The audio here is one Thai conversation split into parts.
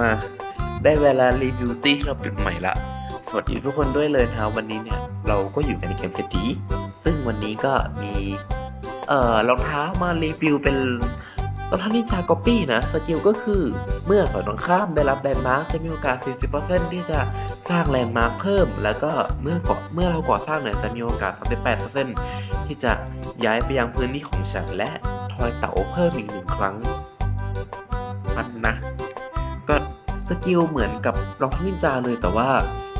มา ได้เวลารีวิวตี้ที่เราเปลี่ยนใหม่ละ สวัสดีทุกคนด้วยเลยนะวันนี้เนี่ย เราก็อยู่กันในเกมเศรษฐีซึ่งวันนี้ก็มี เอ่อรองเท้ามารีวิวเป็นรองเท้านินจากอปปี้นะ สกิลก็คือเมื่อฝ่ายตรงข้ามได้รับแลนด์มาร์คจะมีโอกาส 40%ที่จะสร้างแลนด์มาร์คเพิ่ม แล้วก็เมื่อก่อเมื่อเราก่อสร้างเนี่ยจะมีโอกาส 38%ที่จะย้ายไปยังพื้นที่ของฉันและทอยเต๋าเพิ่มอีกหนึ่งครั้งมันนะ กิลเหมือนกับรองเท้านินจาเลยแต่ว่า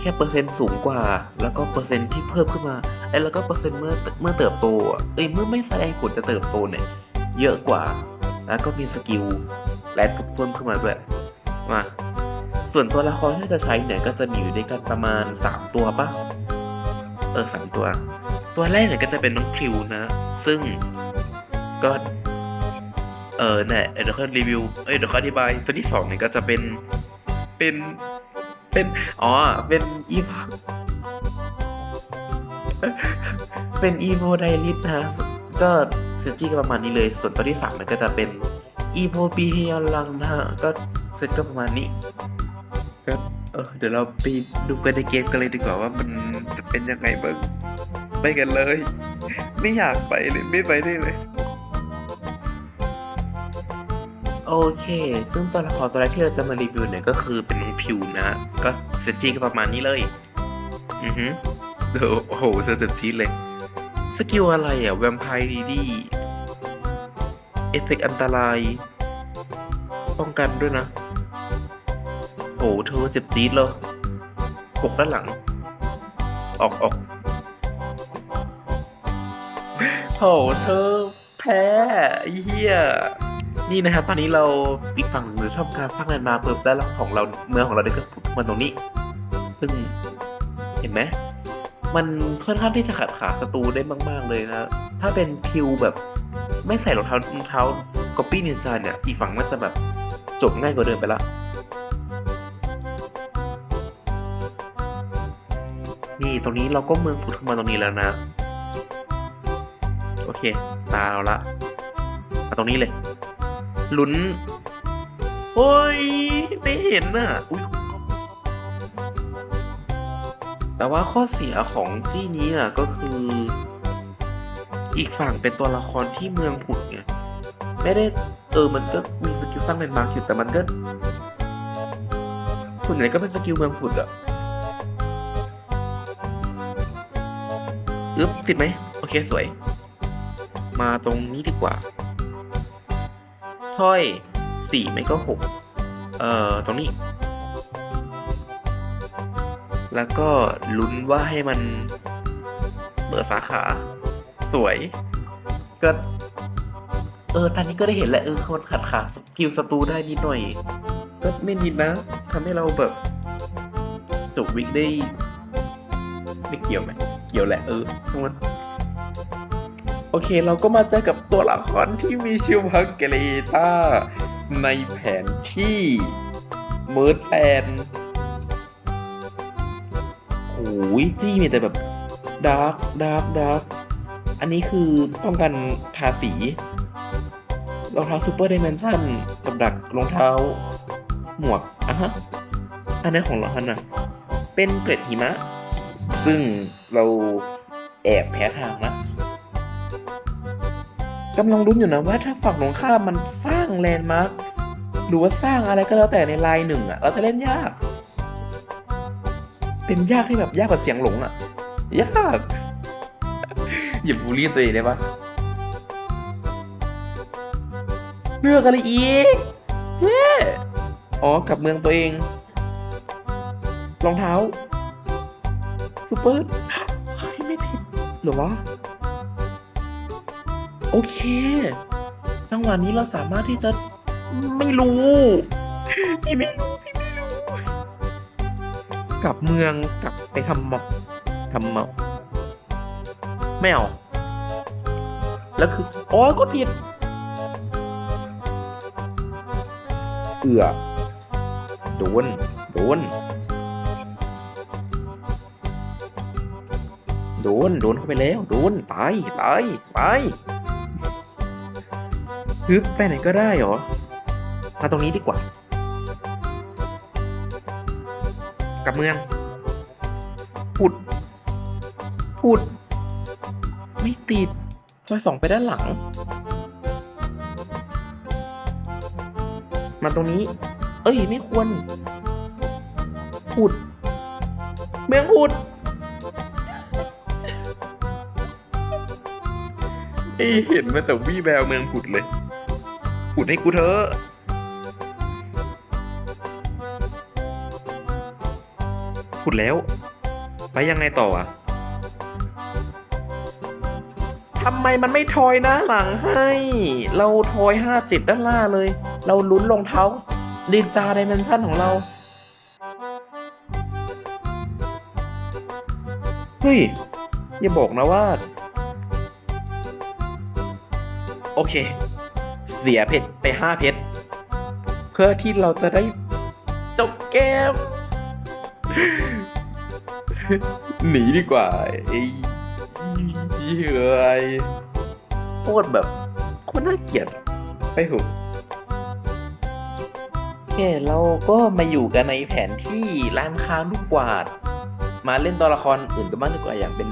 แค่เปอร์เซ็นต์สูงกว่า แล้วก็เปอร์เซ็นต์ที่เพิ่มขึ้นมาไอ้แล้วก็เปอร์เซ็นต์เมื่อเมื่อเติบโตเอ้ยเมื่อไม่แสดงผลจะเติบโตเนี่ยเยอะกว่า แล้วก็มีสกิลแลนด์เพิ่มขึ้นมาด้วยมาส่วนตัวละครที่จะใช้เนี่ยก็จะมีอยู่ด้วยกันประมาณ 3 ตัวปะเออสามตัว ตัวแรกเนี่ยก็จะเป็นน้องพริวนะ ซึ่งก็เออเนี่ยเดี๋ยวค่อยรีวิวเอ้ยเดี๋ยวค่อยอธิบายตัวที่สองเนี่ยก็จะเป็น เป็นเป็นอ๋อเป็นอีฟเป็นอีโวไดลิสนะฮะก็เซนจี้ก็ประมาณนี้เลย ส่วนตัวที่สามมันก็จะเป็นอีโวปีเฮียลังนะฮะก็เซตก็ประมาณนี้ก็เออเดี๋ยวเราไปดูกันในเกมกันเลยดีกว่าว่ามันจะเป็นยังไงบ้างไปกันเลย ไม่อยากไปเลยไม่ไปได้เลย โอเค ซึ่งตัวละครตัวแรกที่เราจะมารีวิวเนี่ยก็คือเป็นน้องพิวนะ ก็เซตจีก็ประมาณนี้เลย อือฮึเดี๋ยวโอ้โหเซตจี้เลย สกิลอะไรอะแวมไพร์ดีดีเอฟเฟกอันตราย ป้องกันด้วยนะ โอ้โหเธอเจ็บจี๊ดเลยหกด้านหลัง ออกออกโอ้โหเธอแพ้เฮีย นี่นะครับตอนนี้เราอีกฝั่งหรือทำการสร้างแลนด์มาร์คเพิ่มแล้วของเราเมืองของเราได้ก็มาตรงนี้ ซึ่งเห็นไหมมันค่อนข้างที่จะขัดขาศัตรูได้มาก ๆ เลยนะ ถ้าเป็นพิวแบบไม่ใส่รองเท้ารองเท้าก๊อปปี้เนียนจาเนี่ย อีกฝั่งมันจะแบบจบง่ายกว่าเดิมไปละ นี่ตรงนี้เราก็เมืองผุดขึ้นมาตรงนี้แล้วนะ โอเค ตาเราละ มาตรงนี้เลย ลุ้นโอ้ยไม่เห็นน่ะแต่ว่าข้อเสียของจี้นี้อะก็คือ อีกฝั่งเป็นตัวละครที่เมืองผุดไงไม่ได้เออมันก็มีสกิลสร้างแลนมาร์คอยู่แต่มันก็ส่วนใหญ่ก็เป็นสกิลเมืองผุดอะอึ๊บติดไหมโอเคสวย มาตรงนี้ดีกว่า ถ้อยสี่ไม่ก็หกเอ่อตรงนี้ แล้วก็ลุ้นว่าให้มันเปิดสาขา สวย ก็ เออตอนนี้ก็ได้เห็นแหละเออคนขัดขาสกิลศัตรูได้นิดหน่อย ก็ไม่นิดนะทำให้เราแบบจบวิกได้ ไม่เกี่ยวไหม เกี่ยวแหละเออทั้งนั้น โอเค เราก็มาเจอกับตัวละครที่มีชื่อว่าเกเรตาในแผนที่เมิร์ดแลนด์โอ้ยจี้มีแต่แบบดาร์กดาร์กดาร์กอันนี้คือป้องกันทาสีรองเท้าซูเปอร์ดิเมนชั่นกับดักรองเท้า หมวกอะฮะ อันนั้นของเราฮันนะเป็นเกล็ดหิมะ ซึ่งเราแอบแพ้ทางนะ กำลังรุ้นอยู่นะว่าถ้าฝั่งตรงข้ามมันสร้างแลนด์มาร์คหรือว่าสร้างอะไรก็แล้วแต่ในไลน์หนึ่งอะเราจะเล่นยาก เป็นยากที่แบบยากกว่าเสียงหลงอะยากอย่าบูลลี่ตัวเองได้ปะเลือกอะไรอีกเฮ้อ๋อกลับเมืองตัวเอง รองเท้าซูเปอร์ไม่ติดหรือวะ โอเค จังหวะนี้เราสามารถที่จะไม่รู้พี่ไม่รู้พี่ไม่รู้กลับเมืองกลับไปทำม็อบทำม็อบไม่เอาแล้วคืออ๋อกดผิดเอือโดนโดนโดนโดนเข้าไปแล้วโดนตายตายตาย ฮึบไปไหนก็ได้เหรอ มาตรงนี้ดีกว่า กับเมืองพุดพุด ไม่ติดทอยสองไปด้านหลัง มาตรงนี้ เอ้ย ไม่ควรพุด เมืองพุดไอเห็นมาแต่วี่แววเมืองผุดเลย ผุดให้กูเถอะผุดแล้ว ไปยังไงต่ออะทำไมมันไม่ทอยหน้าหลังให้ เราทอยห้าจ็ดด้านล่างเลย เราลุ้นรองเท้าดินจาไดเมนชั่นของเรา เฮ้ย อย่าบอกนะว่า โอเค เสียเพชรไปห้าเพชรเพื่อที่เราจะได้จบเกม หนีดีกว่าไอ้เฮ้ยโคตรแบบโคตรน่าเกลียดไปหุบโอเคเราก็มาอยู่กันในแผนที่ร้านค้าลูกกวาด มาเล่นตัวละครอื่นกันบ้างดีกว่าอย่างเป็น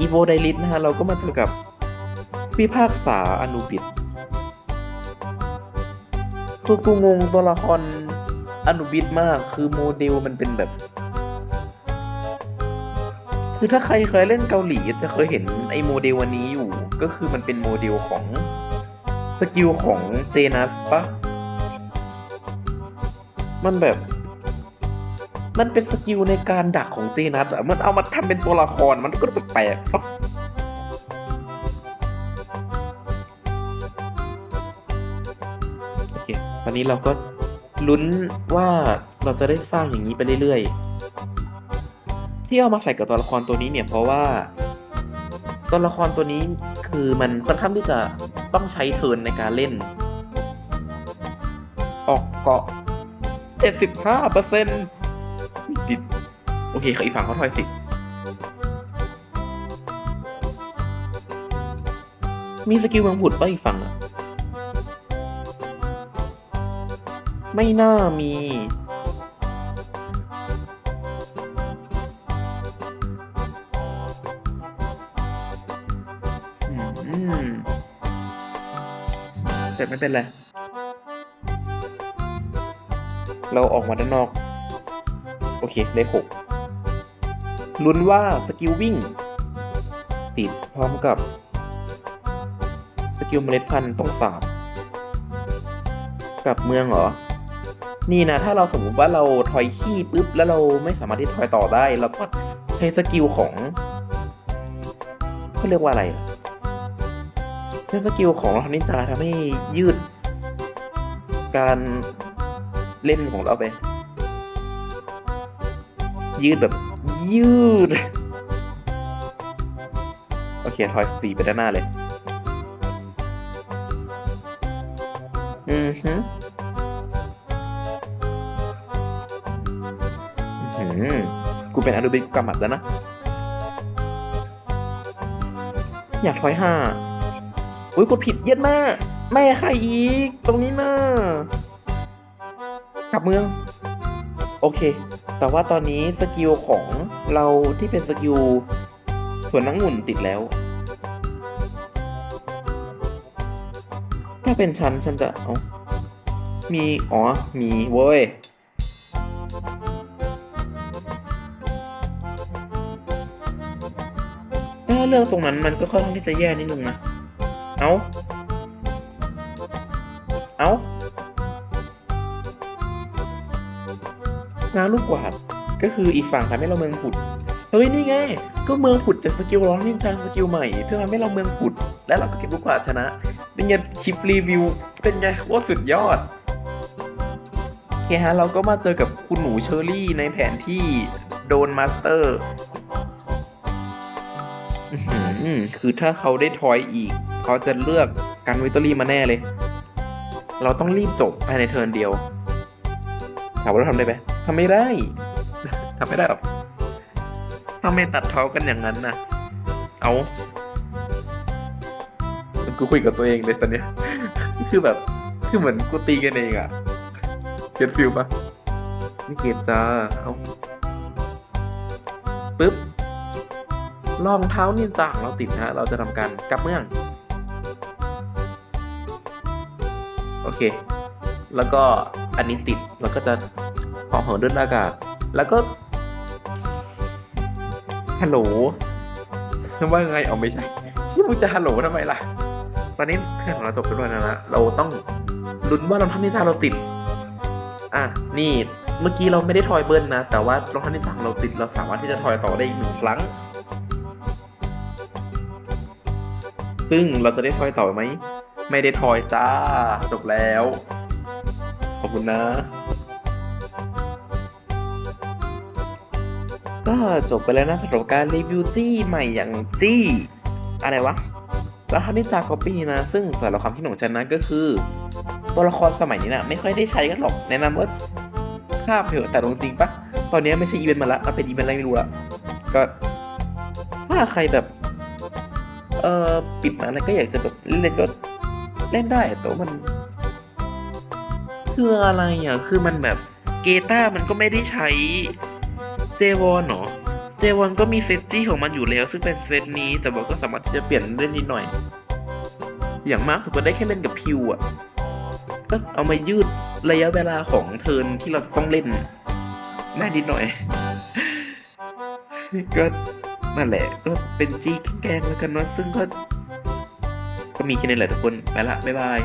อีโวไดลิสนะฮะ เราก็มาเจอกับพิพากษาอนุบิด คือกูงงตัวละครอนุบิดมากคือโมเดลมันเป็นแบบ คือถ้าใครเคยเล่นเกาหลีจะเคยเห็นไอ้โมเดลวันนี้อยู่ ก็คือมันเป็นโมเดลของสกิลของเจนัสปะมันแบบ มันเป็นสกิลในการดักของเจนัสอะมันเอามาทำเป็นตัวละครมันก็แปลกๆ ตอนนี้เราก็ลุ้นว่าเราจะได้สร้างอย่างนี้ไปเรื่อยๆ ที่เอามาใส่กับตัวละครตัวนี้เนี่ยเพราะว่าตัวละครตัวนี้คือมันค่อนข้างที่จะต้องใช้เทินในการเล่น ออกเกาะ 75เปอร์เซ็นต์ติด โอเคขอีกฝั่งเขาถอยสิมีสกิลเมืองผุดป่ะอีกฝั่งอะ ไม่น่ามีอืมแต่ไม่เป็นไร เราออกมาด้านนอก โอเคได้หกลุ้นว่าสกิลวิ่ง ติดพร้อมกับ สกิลเมล็ดพันธุ์ต้องสาบกับเมืองเหรอ นี่นะถ้าเราสมมติว่าเราทอยขี้ปุ๊บแล้วเราไม่สามารถที่ทอยต่อได้เราก็ใช้สกิลของเขาเรียกว่าอะไรใช้สกิลของเรานินจาทำให้ยืด การเล่นของเราไป ยืดแบบยืด โอเคทอยสีไปด้านหน้าเลย อือฮึ กูเป็นอนุบิกกำหมัดแล้วนะ อยากทอยห้าอุ้ยกดผิดเย็ดมากแม่ใครอีก ตรงนี้น่ากลับเมือง โอเค แต่ว่าตอนนี้สกิลของเราที่เป็นสกิลส่วนนังหุ่นติดแล้ว ถ้าเป็นฉันฉันจะเอามี อ๋อ มีเว้ย เลือกตรงนั้นมันก็ค่อนข้างที่จะแย่นิดนึงนะ เอาเอาน้าลูกกวาดก็คืออีกฝั่งทำให้เราเมืองผุด เฮ้ยนี่ไง ก็เมืองผุดจากสกิลร้องนินจาสกิลใหม่เพื่อทำให้เราเมืองผุด และเราก็เก็บลูกกวาดชนะเป็นไงคลิปรีวิว เป็นไงว่าสุดยอดโอเคฮะเราก็มาเจอกับคุณหนูเชอรี่ในแผนที่โดนมาสเตอร์ คือถ้าเขาได้ทอยอีก เขาจะเลือกกันวิตอรี่มาแน่เลย เราต้องรีบจบภายในเทิร์นเดียวถามว่าเราทำได้ไหมทำไม่ได้ทำไม่ได้หรอกทำไมตัดเท้ากันอย่างนั้นนะเอากูคุยกับตัวเองเลยตอนเนี้ย คือแบบ คือเหมือนกูตีกันเองอะเก็ตฟิลปะไม่เก็ตจ้า เอา รองเท้านินจาของเราติดนะฮะเราจะทำการกลับเมือง โอเค แล้วก็อันนี้ติดแล้วก็จะหาะเหินด้วยอากาศ แล้วก็ฮัลโหลว่าไงเอาไม่ใช่ที่มึงจะฮัลโหลทำไมล่ะ ตอนนี้เพื่อนของเราจบไปด้วยแล้วนะเราต้องลุ้นว่ารองเท้านินจาเราติด อะนี่เมื่อกี้เราไม่ได้ทอยเบิร์นนะ แต่ว่ารองเท้านินจาของเราติดเราสามารถที่จะทอยต่อได้อีกหนึ่งครั้ง ซึ่งเราจะได้ทอยต่อไหม ไม่ได้ทอยจ้า จบแล้ว ขอบคุณนะ ก็จบไปแล้วนะสำหรับการรีวิวจี้ใหม่อย่างจี้ อะไรวะแล้วท่านิจากอปี้นะ ซึ่งสำหรับความคิดของฉันนะก็คือ ตัวละครสมัยนี้นะไม่ค่อยได้ใช้กันหรอกแนะนำว่าข้ามเถอะแต่จริงปะตอนนี้ไม่ใช่อีเวนต์มาละมันเป็นอีเวนต์อะไรไม่รู้ละก็ถ้าใครแบบ เออปิดมาแล้วก็อยากจะแบบเล่นก็เล่นได้แต่ว่ามัน คืออะไรอะคือมันแบบเกตามันก็ไม่ได้ใช้เจวอนเนาะเจวอนก็มีเซตจี้ของมันอยู่แล้ว ซึ่งเป็นเซตนี้ แต่ว่าก็สามารถที่จะเปลี่ยนเล่นนิดหน่อย อย่างมากสุดก็ได้แค่เล่นกับพิวอะก็เอามายืดระยะเวลาของเทิร์นที่เราจะต้องเล่นได้นิดหน่อยก็ นั่นแหละ ก็เป็นจีกแกงแล้วกันเนาะซึ่งก็ ก็มีแค่นี้แหละทุกคน ไปละ บ๊ายบาย